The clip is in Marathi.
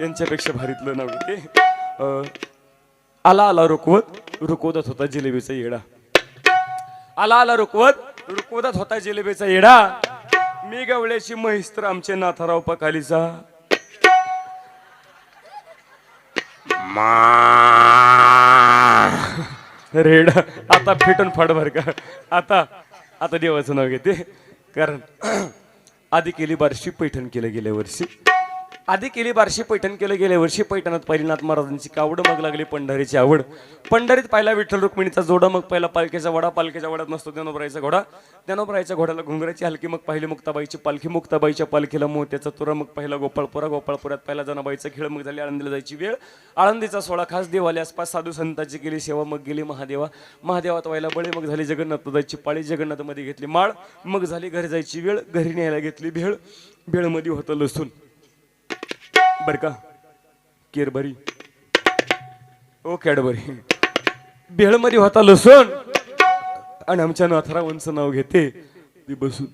यांच्यापेक्षा भारीतलं नाव घेते अं, आला आला रुकवत रुकवत होता जिलेबीचा येडा. आला आला रुकवत रुकवत होता जिलेबीचा येडा. मी गवळ्याची म्हैस तर आमचे नाथाराव पकालीचा. रेडा आता फिटून फाड बर का. आता आता देवाचं नाव घेते. कारण आधी केली बारशी पैठण केलं गेल्या वर्षी. आधी केली बारशी पैठण केलं गेल्या वर्षी पैठणात पहिलीनाथ महाराजांची कावड मग लागली पंढरीची आवड. पंढरीत पहिला विठ्ठल रुक्मिणीचा जोडा मग पहिला पालखीचा वडा पालखीच्या वडात नसतो ज्ञानोबरायचा घोडा. ज्ञानोबरायच्या घोड्याला घुंगराची हलकी मग पहिली मुक्ताबाईची पालखी मुक्ताबाईच्या पालखीला मोत्याचा तुरा मग पहिला गोपाळपुरा गोपाळपुरात पहिला जनाबाईचा खेळ मग झाली आळंदीला जायची वेळ. आळंदीचा सोळा खास देवाले आसपास साधू संतांची केली सेवा मग गेली महादेवा. महादेवात व्हायला बळे मग झाली जगन्नाथ जायची पाळी जगन्नाथमध्ये घेतली माळ मग झाली घरी जायची वेळ घरी न्यायला घेतली भेळ. भेळमध्ये होतं लसूण. बर का? केरबरी ओ कॅडबरी. भेळमध्ये होता लसूण. आणि आमच्या नाथरावांचं नाव घेते ती बसून.